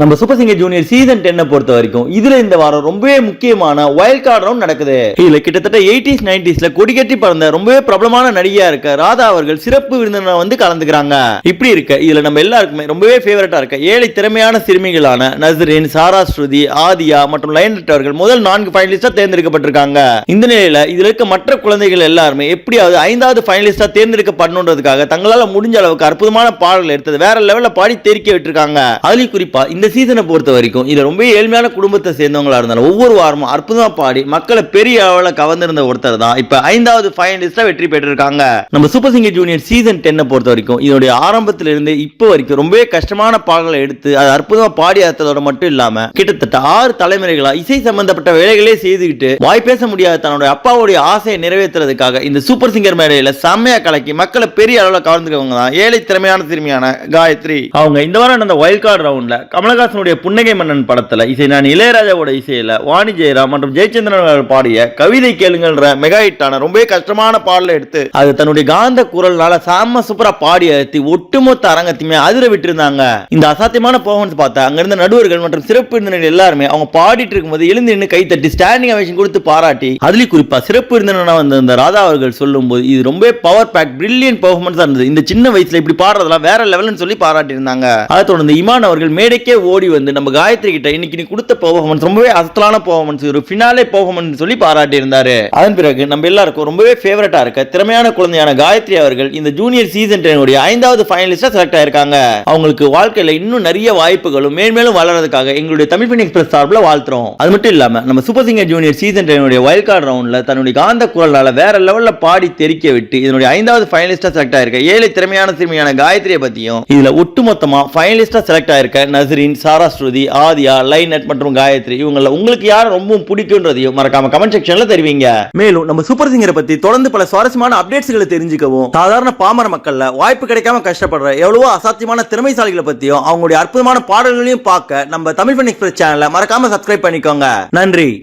நம்ம super singer junior season டென்னை பொறுத்த வரைக்கும் இதுல இந்த வாரம் ரொம்பவே முக்கியமான வைல்ட் கார்டு ரவுண்ட் நடக்குது. இதுல கிட்டத்தட்ட எயிட்டிஸ் நைன்டிஸ்ல கொடிகட்டி பறந்த ரொம்பவே பிரபலமான நடிகையா இருக்க ராதா அவர்கள் சிறப்பு விருந்தினர் வந்து கலந்துக்கிறாங்க. இப்படி இருக்க இதுல நம்ம எல்லாருக்குமே ரொம்பவே ஃபேவரட்டா இருக்க ஏழை திறமையான சிறுமிகளான நசரின் சாரா ஸ்ருதி ஆதியா மற்றும் லயன்ட் அவர்கள் முதல் நான்கு ஃபைனலிஸ்டா தேர்ந்தெடுக்கப்பட்டிருக்காங்க. இந்த நிலையில இதுல இருக்க மற்ற குழந்தைகள் எல்லாருமே எப்படியாவது ஐந்தாவது ஃபைனலிஸ்டா தேர்ந்தெடுக்கப்படணுன்றதுக்காக தங்களால முடிஞ்ச அளவுக்கு அற்புதமான பாடல்கள் எடுத்தது வேற லெவல்ல பாடி தெரிக்க விட்டுருக்காங்க. அதுலயும் குறிப்பா இந்த சீசனை பொறுத்த வரைக்கும் இதில் ரொம்ப ஏழ்மையான குடும்பத்தை சேர்ந்தவங்களா இருந்தாலும் ஒவ்வொரு வாரமும் அற்புதமா பாடி மக்களை பெரிய அளவில் கவர்ந்திருந்த ஒருத்தர் தான். இப்போ ஐந்தாவது ஃபைனலிஸ்டாக வெற்றி பெற்றிருக்காங்க. நம்ம சூப்பர் சிங்கர் ஜூனியர் சீசன் டென்னை பொறுத்த வரைக்கும் இதனுடைய ஆரம்பத்திலிருந்து இப்போ வரைக்கும் ரொம்பவே கஷ்டமான பாடல்களை எடுத்து அது அற்புதமா பாடி அர்த்தத்தோட மட்டும் இல்லாமல் கிட்டத்தட்ட ஆறு தலைமுறைகளாக இசை சம்பந்தப்பட்ட வேலைகளே செய்துக்கிட்டு வாய் பேச முடியாத தன்னுடைய அப்பாவுடைய ஆசையை நிறைவேற்றுறதுக்காக இந்த சூப்பர் சிங்கர் மேடையில் செம்மையா கலக்கி மக்களை பெரிய அளவில் கவர்ந்துக்கவங்க தான். ஏழை திறமையான திறமையான காயத்ரி. அவங்க இந்த வாரம் நடந்த வைல்ட் கார்டு ரவுண்ட்ல கமலஹாசனுடைய புன்னகை மன்னன் படத்துல இசை நான் இளையராஜாவோட இசையில வாணி ஜெயராம் மற்றும் ஜெயச்சந்திரன் அவர்கள் பாடிய கவிதை கேளுங்கன்ற மெகா ஹிட்டான ரொம்பவே கஷ்டமான பாடலை எடுத்து அது தன்னுடைய காந்த குரல்னால சாம சூப்பரா பாடி அழுத்தி ஒட்டுமொத்த அரங்கத்தையுமே அதிர விட்டுருந்தாங்க. இந்த அசாத்தியமான பர்ஃபார்மன்ஸ் பார்த்தா அங்க இருந்த நடுவர்கள் மற்றும் சிறப்பு விருந்தினர் எல்லாருமே அவங்க பாடிட்டு இருக்கும்போது எழுந்து நின்று கை தட்டி ஸ்டாண்டிங் அவேஷன் கொடுத்து பாராட்டி அதுலயும் குறிப்பா சிறப்பு விருந்தினராக வந்த இந்த ராதா அவர்கள் சொல்லும்போது இது ரொம்ப பவர் பேக் பிரில்லியன் பர்ஃபார்மன்ஸாக இருந்தது. இந்த சின்ன வயசுல இப்படி பாடுறதெல்லாம் வேற லெவல்னு சொல்லி பாராட்டி இருந்தாங்க அதை தொடர்ந்து இமான் அவர்கள் மேடைக்கே ஓடி வந்து நம்ம காயத்ரி கிட்ட இன்னைக்கு நீ கொடுத்த பர்ஃபார்மன்ஸ் ரொம்பவே அசத்தலான பர்ஃபார்மன்ஸ் ஒரு ஃபினாலே பர்ஃபார்மன்ஸ் சொல்லி பாராட்டி இருந்தாரு அதன் பிறகு நம்ம எல்லாருக்கும் ரொம்பவே ஃபேவரட்டா இருக்க திறமையான குழந்தையான காயத்ரி அவர்கள் இந்த ஜூனியர் சீசன் டென்னுடைய ஐந்தாவது ஃபைனலிஸ்டா செலக்ட் ஆயிருக்காங்க. அவங்களுக்கு வாழ்க்கையில இன்னும் நிறைய வாய்ப்புகளும் மேன்மேலும் வளர்றதுக்காக எங்களுடைய தமிழ் பெண் எக்ஸ்பிரஸ் சார்பில் வாழ்த்துறோம். அது மட்டும் இல்லாம நம்ம சூப்பர் சிங்கர் ஜூனியர் சீசன் டென்னுடைய வைல்ட் கார்டு ரவுண்ட்ல தன்னுடைய காந்த குரலால வேற லெவல்ல பாடி தெரிக்க விட்டு இதனுடைய ஐந்தாவது ஃபைனலிஸ்டா செலக்ட் ஆயிருக்க ஏழை திறமையான சிறுமியான காயத்ரியை பத்தியும் இதுல ஒட்டுமொத்தமா ஃபைனலிஸ்டா செலக்ட் ஆயிருக்க நசரின் சாரா சாராஸ்ருதி ஆதியா லைனட் மற்றும் காயத்ரி இவங்கள உங்களுக்கு யார் ரொம்ப பிடிக்கும்ன்றதையும் மறக்காம கமெண்ட் செக்ஷன்ல தெரிவிங்க. மேலும் நம்ம சூப்பர் சிங்கரை பத்தி தொடர்ந்து பல சுவாரஸ்யமான அப்டேட்ஸ்களை தெரிஞ்சுக்கவும் சாதாரண பாமர மக்கள்ல வாய்ப்பு கிடைக்காம கஷ்டப்படுற எவ்வளவோ அசாத்தியமான திறமைசாலிகளை பத்தியும் அவங்களுடைய அற்புதமான பாடல்களையும் பார்க்க நம்ம தமிழ் பண்ணி எக்ஸ்பிரஸ் சேனலை மறக்காம சப்ஸ்கிரைப் பண்ணிக்கோங்க. நன்றி.